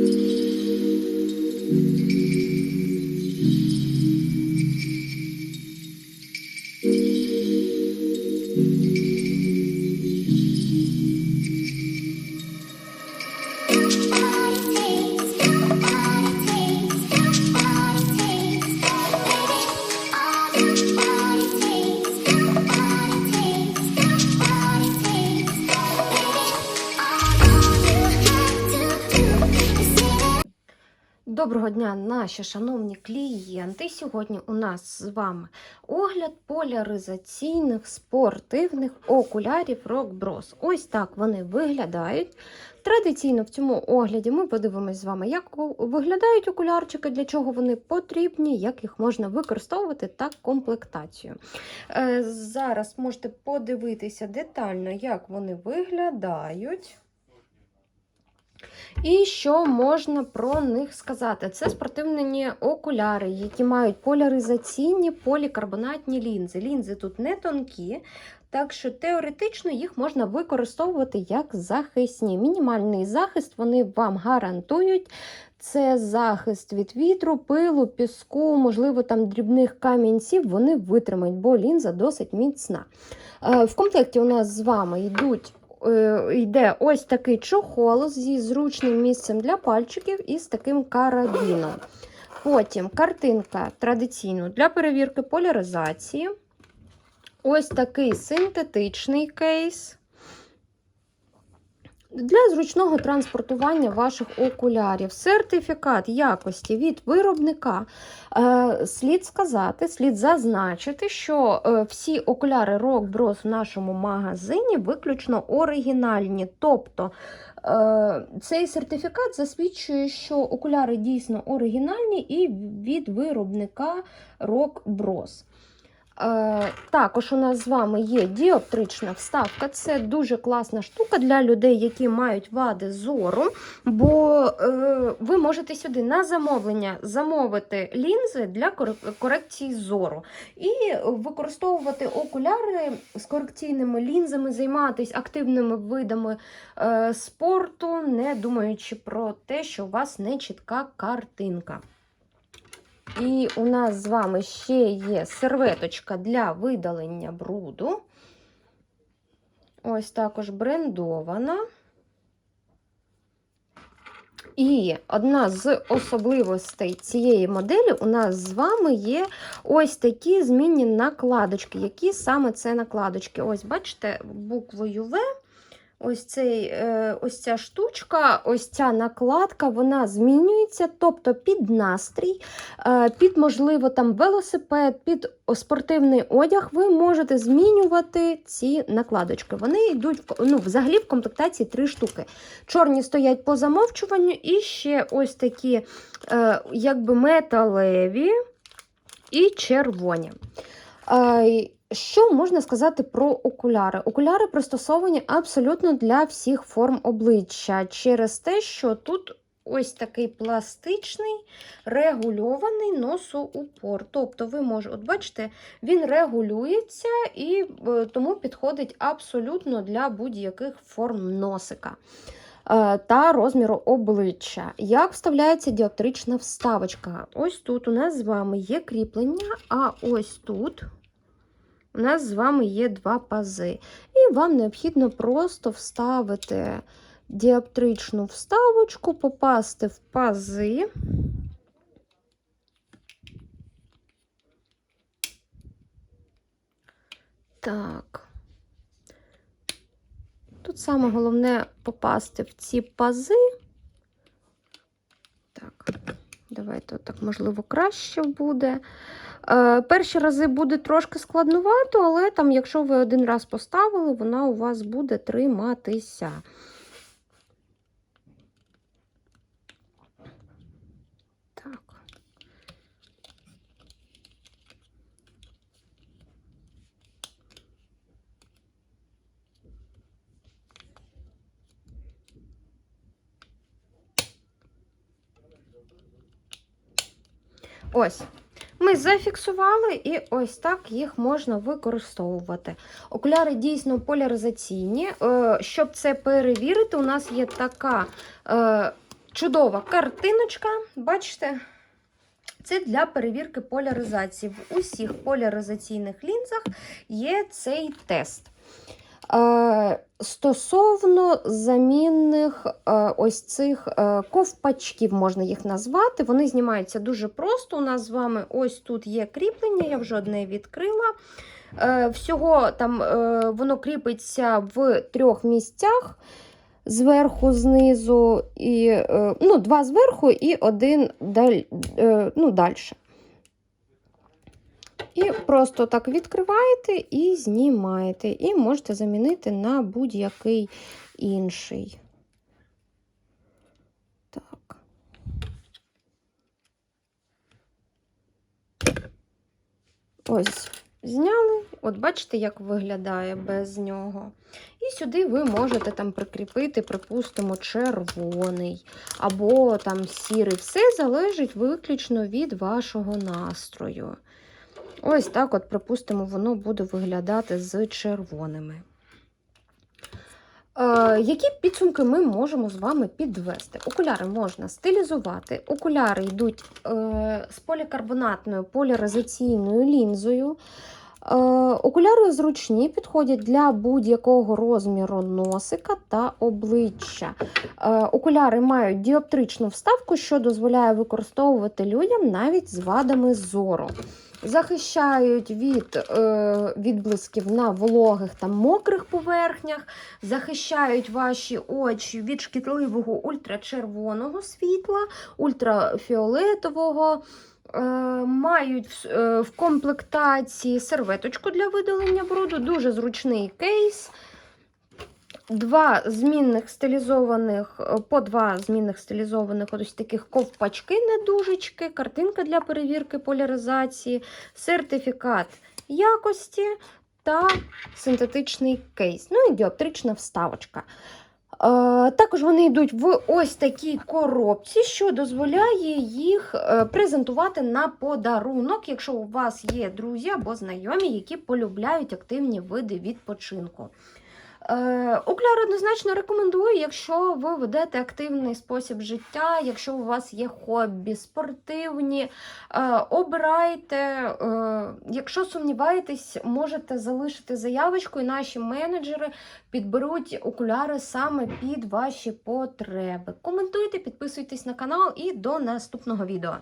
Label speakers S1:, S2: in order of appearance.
S1: thank mm-hmm. you Доброго дня, наші шановні клієнти. Сьогодні у нас з вами огляд поляризаційних спортивних окулярів Rock Bros. Ось так вони виглядають. Традиційно в цьому огляді ми подивимось з вами, як виглядають окулярчики, для чого вони потрібні, як їх можна використовувати та комплектацію. Е, Зараз можете подивитися детально, як вони виглядають. І що можна про них сказати? Це спортивні окуляри, які мають поляризаційні полікарбонатні лінзи. Лінзи тут не тонкі, так що теоретично їх можна використовувати як захисні. Мінімальний захист вони вам гарантують. Це захист від вітру, пилу, піску, можливо, там дрібних камінців вони витримають, бо лінза досить міцна. Е, В комплекті у нас з вами йдуть йде ось такий чохол зі зручним місцем для пальчиків і з таким карабіном. Потім картинка традиційно для перевірки поляризації. Ось такий синтетичний кейс. Для зручного транспортування ваших окулярів. Сертифікат якості від виробника. Е, слід сказати, слід зазначити, що е, всі окуляри Rock Bros в нашому магазині виключно оригінальні. Тобто е, цей сертифікат засвідчує, що окуляри дійсно оригінальні і від виробника Rock Bros. Е, також у нас з вами є діоптрична вставка. Це дуже класна штука для людей, які мають вади зору, бо е, ви можете сюди на замовлення замовити лінзи для корекції зору і використовувати окуляри з корекційними лінзами, займатися активними видами е, спорту, не думаючи про те, що у вас не чітка картинка. І у нас з вами ще є серветочка для видалення бруду. Ось також брендована. І одна з особливостей цієї моделі у нас з вами є ось такі змінні накладочки. Які саме це накладочки? Ось, бачите, буквою В. Ось, цей, е, ось ця штучка, ось ця накладка, вона змінюється, тобто під настрій, е, під, можливо, там велосипед, під спортивний одяг, ви можете змінювати ці накладочки. Вони йдуть ну, взагалі в комплектації три штуки. Чорні стоять по замовчуванню, і ще ось такі, е, якби металеві і червоні. Що можна сказати про окуляри? Окуляри пристосовані абсолютно для всіх форм обличчя через те, що тут ось такий пластичний регульований носоупор. Тобто, ви можете, от бачите, він регулюється і е, тому підходить абсолютно для будь-яких форм носика. е, Та розміру обличчя. Як вставляється діоптрична вставочка? Ось тут у нас з вами є кріплення, а ось тут у нас з вами є два пази. І вам необхідно просто вставити діоптричну вставочку, попасти в пази. Так. Тут саме головне попасти в ці пази. Так, давайте так, можливо, краще буде. Е, перші рази буде трошки складнувато, але там, якщо ви один раз поставили, вона у вас буде триматися. Так. Ось. Ми зафіксували, і ось так їх можна використовувати. Окуляри дійсно поляризаційні. Е, Щоб це перевірити, у нас є така е, чудова картиночка. Бачите? Це для перевірки поляризації. В усіх поляризаційних лінзах є цей тест. Е, Стосовно замінних е, ось цих е, ковпачків, можна їх назвати, вони знімаються дуже просто. У нас з вами ось тут є кріплення, я вже одне відкрила. Всього там воно кріпиться в трьох місцях. Зверху, знизу, і, ну, два зверху і один даль, ну, далі. І просто так відкриваєте і знімаєте. І можете замінити на будь-який інший. Так. Ось, зняли. От бачите, як виглядає без нього. І сюди ви можете там прикріпити, припустимо, червоний або там сірий. Все залежить виключно від вашого настрою. Ось так, от, припустимо, воно буде виглядати з червоними. Е, які підсумки ми можемо з вами підвести? Окуляри можна стилізувати. Окуляри йдуть е, з полікарбонатною поляризаційною лінзою. Е, окуляри зручні, підходять для будь-якого розміру носика та обличчя. Е, окуляри мають діоптричну вставку, що дозволяє використовувати людям навіть з вадами зору. Захищають від е, відблисків на вологих та мокрих поверхнях, захищають ваші очі від шкідливого ультрачервоного світла, ультрафіолетового. Е, мають е, в комплектації серветочку для видалення бруду, дуже зручний кейс. Два змінних стилізованих, е, по два змінних стилізованих ось таких ковпачки, недужечки, картинка для перевірки поляризації, сертифікат якості та синтетичний кейс. Ну і діоптрична вставочка. Е, Також вони йдуть в ось такій коробці, що дозволяє їх е, презентувати на подарунок, якщо у вас є друзі або знайомі, які полюбляють активні види відпочинку. Е, Окуляри однозначно рекомендую, якщо ви ведете активний спосіб життя, якщо у вас є хобі, спортивні, е, обирайте. Е, якщо сумніваєтесь, можете залишити заявочку, і наші менеджери підберуть окуляри саме під ваші потреби. Коментуйте, підписуйтесь на канал і до наступного відео.